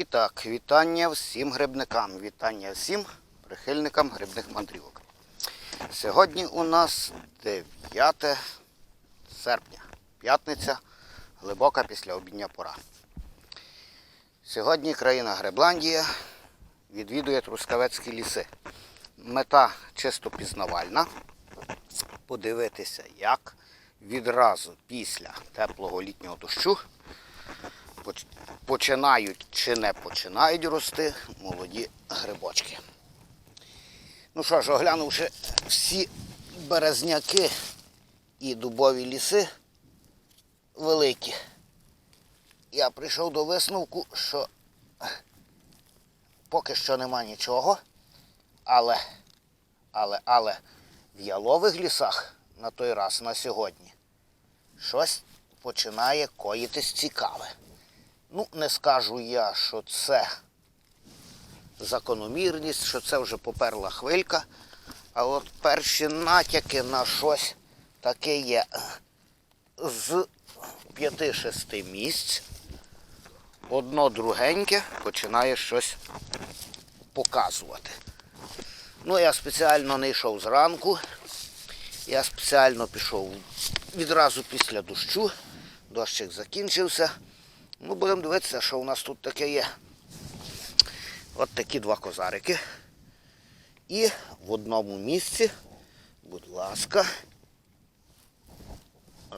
І так, вітання всім грибникам, вітання всім прихильникам грибних мандрівок. Сьогодні у нас 9 серпня, п'ятниця, глибока післяобідня пора. Сьогодні країна Гребландія відвідує Трускавецькі ліси. Мета чисто пізнавальна. Подивитися, як відразу після теплого літнього дощу починають чи не починають рости молоді грибочки. Ну що ж, оглянувши всі березняки і дубові ліси великі, я прийшов до висновку, що поки що нема нічого, але, але, але в ялових лісах на той раз на сьогодні щось починає коїтись цікаве. Ну, не скажу я, що це закономірність, що це вже поперла хвилька. А от перші натяки на щось таке є з п'яти-шести місць. Одно другеньке починає щось показувати. Ну, я спеціально не йшов зранку. Я спеціально пішов відразу після дощу. Дощик закінчився. Ну, будемо дивитися, що у нас тут таке є. От такі два козарики. І в одному місці, будь ласка,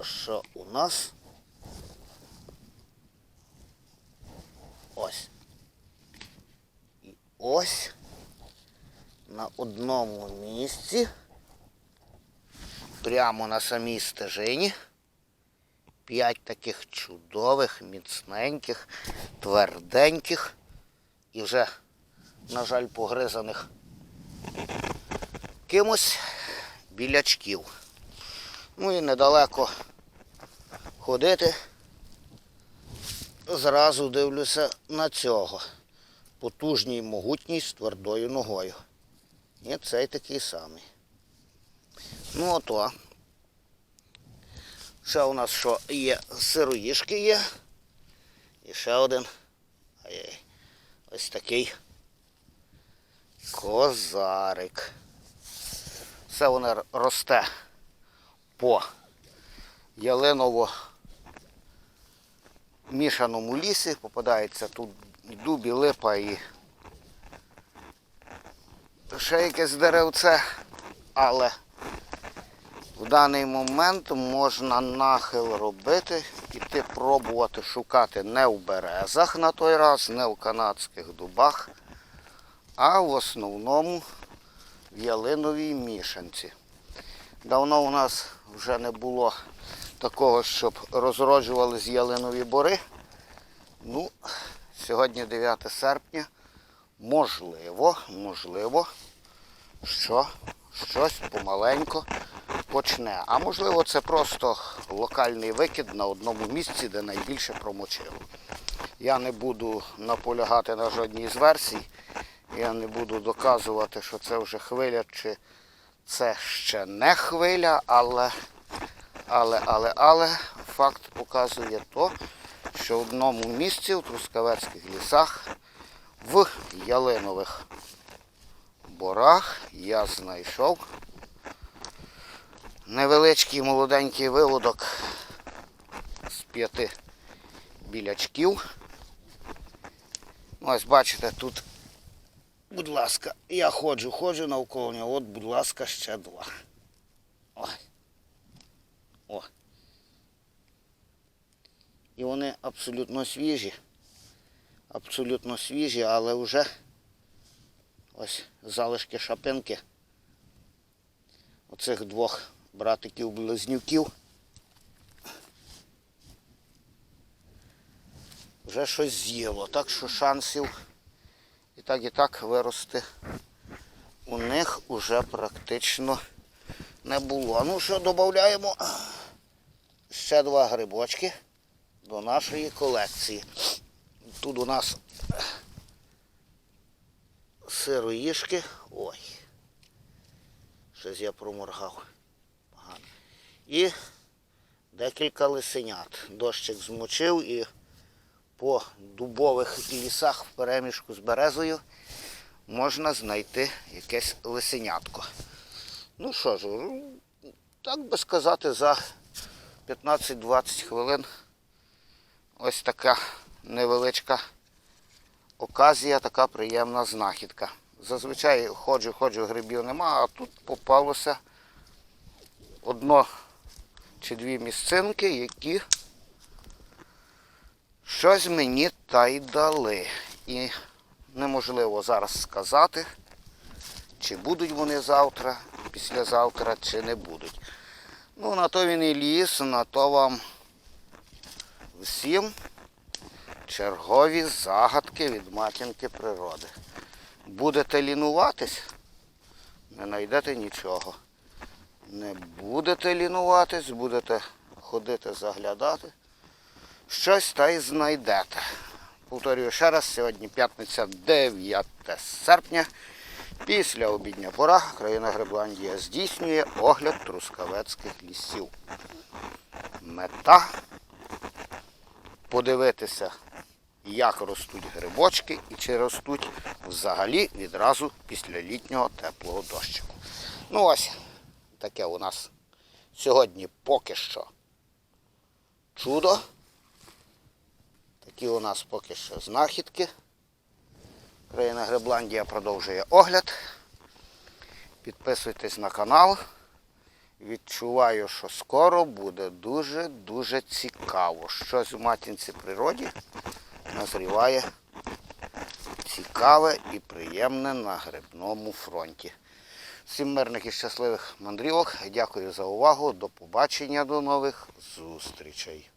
що у нас ось. І ось на одному місці, прямо на самій стежині. П'ять таких чудових, міцненьких, тверденьких і вже, на жаль, погризаних кимось білячків. Ну і недалеко ходити. Зразу дивлюся на цього. Потужній могутній з твердою ногою. І цей такий самий. Ну ото. Ще у нас що є сироїшки є. І ще один. Ось такий козарик. Все воно росте по ялиново мішаному лісі. Попадається тут і дуб, і липа, і ще якесь деревце, але в даний момент можна нахил робити, іти пробувати шукати не в березах на той раз, не в канадських дубах, а в основному в ялиновій мішанці. Давно у нас вже не було такого, щоб розроджувались ялинові бори. Ну, сьогодні 9 серпня. Можливо, можливо, що щось помаленько почне. А можливо, це просто локальний викид на одному місці, де найбільше промочило. Я не буду наполягати на жодній з версій. Я не буду доказувати, що це вже хвиля, чи це ще не хвиля, але, але, але, але факт показує то, що в одному місці в Трускавецьких лісах в ялинових борах я знайшов невеличкий молоденький вилудок з п'яти білячків. Ось бачите, тут, будь ласка, я ходжу, ходжу навколо нього, от, будь ласка, ще два. Ой. О. І вони абсолютно свіжі. Абсолютно свіжі, але вже ось залишки шапинки оцих двох братиків-близнюків. Вже щось з'їло, так що шансів і так і так вирости у них уже практично не було. Ну що, додаємо ще два грибочки до нашої колекції. Тут у нас сироїшки. Ой. Щось я проморгав. І декілька лисенят. Дощик змочив і по дубових лісах в переміжку з березою можна знайти якесь лисенятко. Ну що ж, так би сказати, за 15-20 хвилин ось така невеличка оказія, така приємна знахідка. Зазвичай ходжу, ходжу, грибів нема, а тут попалося одно чи дві місцинки, які щось мені та й дали. І неможливо зараз сказати, чи будуть вони завтра, післязавтра, чи не будуть. Ну, на то він і ліс, на то вам всім чергові загадки від матінки природи. Будете лінуватись, не знайдете нічого. Не будете лінуватись, будете ходити заглядати. Щось та й знайдете. Повторюю ще раз, сьогодні п'ятниця 9 серпня. Після обідня пора країна Гребландія здійснює огляд трускавецьких лісів. Мета подивитися, як ростуть грибочки і чи ростуть взагалі відразу після літнього теплого дощику. Ну ось, таке у нас сьогодні поки що чудо. Такі у нас поки що знахідки. Країна Гребландія продовжує огляд. Підписуйтесь на канал. Відчуваю, що скоро буде дуже-дуже цікаво. Щось в матінці природі назріває цікаве і приємне на грибному фронті. Всім мирних і щасливих мандрівок. Дякую за увагу. До побачення, до нових зустрічей.